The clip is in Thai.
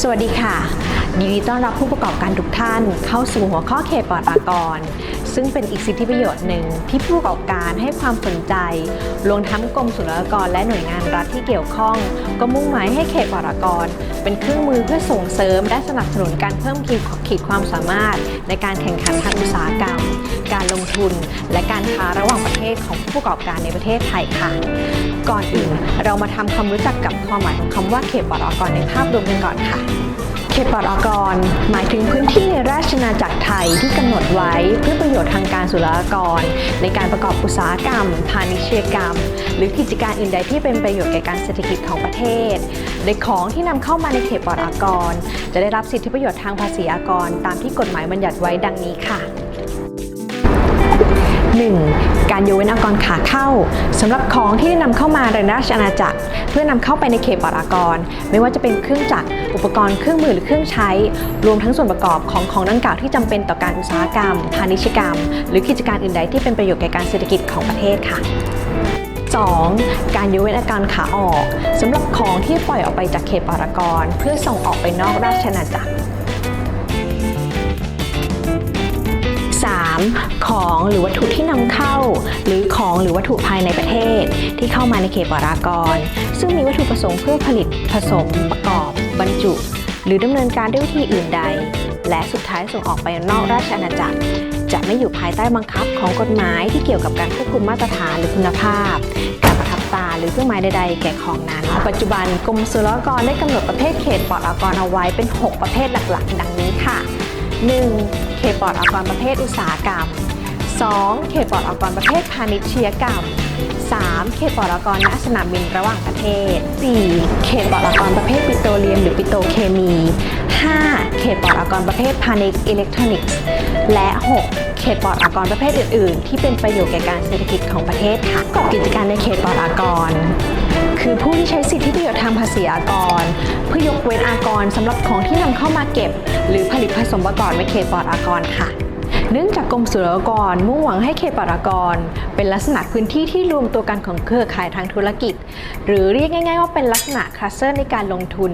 สวัสดีค่ะ ยินดีต้อนรับผู้ประกอบการทุกท่านเข้าสู่หัวข้อเขตปลอดอากร ซึ่งเป็นอีกสิทธิประโยชน์หนึ่งที่ผู้ประกอบการให้ความสนใจรวมทั้งกรมศุลกากรและหน่วยงานรัฐที่เกี่ยวข้อง ก็มุ่งหมายให้เขตปลอดอากร เป็นเครื่องมือเพื่อส่งเสริมและสนับสนุนการเพิ่มขีดขีดความสามารถ ในการแข่งขันทางอุตสาหกรรม การลงทุน และการค้าระหว่างประเทศของผู้ประกอบการในประเทศไทยค่ะก่อนอื่นเรามาทำความรู้จักกับความหมายของคำว่าเขตปลอดอากรในภาพรวมกันก่อนค่ะ ตปลอดอากร หมายถึงพื้นที่ในราชนาจักรไทยที่กำหนดไว้เพื่อประโยชน์ทางการศุลกากร ในการประกอบอุตสาหกรรม พาณิชยกรรม หรือกิจการอื่นใดที่เป็นประโยชน์แก่การเศรษฐกิจของประเทศ โดยของที่นำเข้ามาในเขตปลอดอากร จะได้รับสิทธิประโยชน์ทางภาษีอากร ตามที่กฎหมายบัญญัติไว้ดังนี้ค่ะ การยกเว้นขาเข้าสำหรับของที่ได้นำเข้ามาในราชอาณาจักร เพื่อนำเข้าไปในเขตปลอดอากร ไม่ว่าจะเป็นเครื่องจักรอุปกรณ์เครื่องมือหรือเครื่องใช้ รวมทั้งส่วนประกอบของของดังกล่าวที่จำเป็นต่อการอุตสาหกรรม พาณิชยกรรม หรือกิจการอื่นใดที่เป็นประโยชน์แก่การเศรษฐกิจของประเทศค่ะ 2. การยกเว้นอาการขาออกสำหรับของที่ปล่อยออกไปจากเขตปลอดอากร เพื่อส่งออกไปนอกราชอาณาจักร 3. ของหรือวัตถุที่นำเข้า หรือของหรือวัตถุภายในประเทศ ที่เข้ามาในเขตปลอดอากร ซึ่งมีวัตถุประสงค์เพื่อผลิตผสมประกอบ บรรจุ หรือดำเนินการด้วยวิธีอื่นใด และสุดท้ายส่งออกไปนอกราชอาณาจักร จะไม่อยู่ภายใต้บังคับของกฎหมายที่เกี่ยวกับการควบคุมมาตรฐานหรือคุณภาพ การประทับตาหรือเครื่องหมายใดๆ แก่ของนั้น ปัจจุบันกรมศุลกากรได้กำหนดประเภทเขตปลอดอากรเอาไว้เป็น 6 ประเภทหลักๆ ดังนี้ค่ะ 1. เขตปลอดอากรประเภทอุตสาหกรรม 2. เขตปลอดอากรประเภทพาณิชยกรรม 3. เขตปลอดอากรณสนามบินระหว่างประเทศ 4. เขตปลอดอากรประเภทปิโตรเลียมหรือปิโตรเคมี 5. เขตปลอดอากรประเภทพาณิชย์อิเล็กทรอนิกส์ และ 6. เขตปลอดอากรประเภทอื่น ๆ ที่เป็นประโยชน์แก่การเศรษฐกิจของประเทศค่ะประกอบกิจการในเขตปลอดอากร คือผู้ที่ใช้สิทธิประโยชน์ทางภาษีอากร เพื่อยกเว้นอากรสำหรับของที่นำเข้ามาเก็บ หรือผลิตผสมประกอบในเขตปลอดอากรค่ะเนื่องจากกรมศุลกากรมุ่งหวังให้เขตปลอดอากร เป็นลักษณะพื้นที่ที่รวมตัวกันของเครือข่ายทางธุรกิจ หรือเรียกง่าย ๆ ว่าเป็นลักษณะคลัสเตอร์ในการลงทุน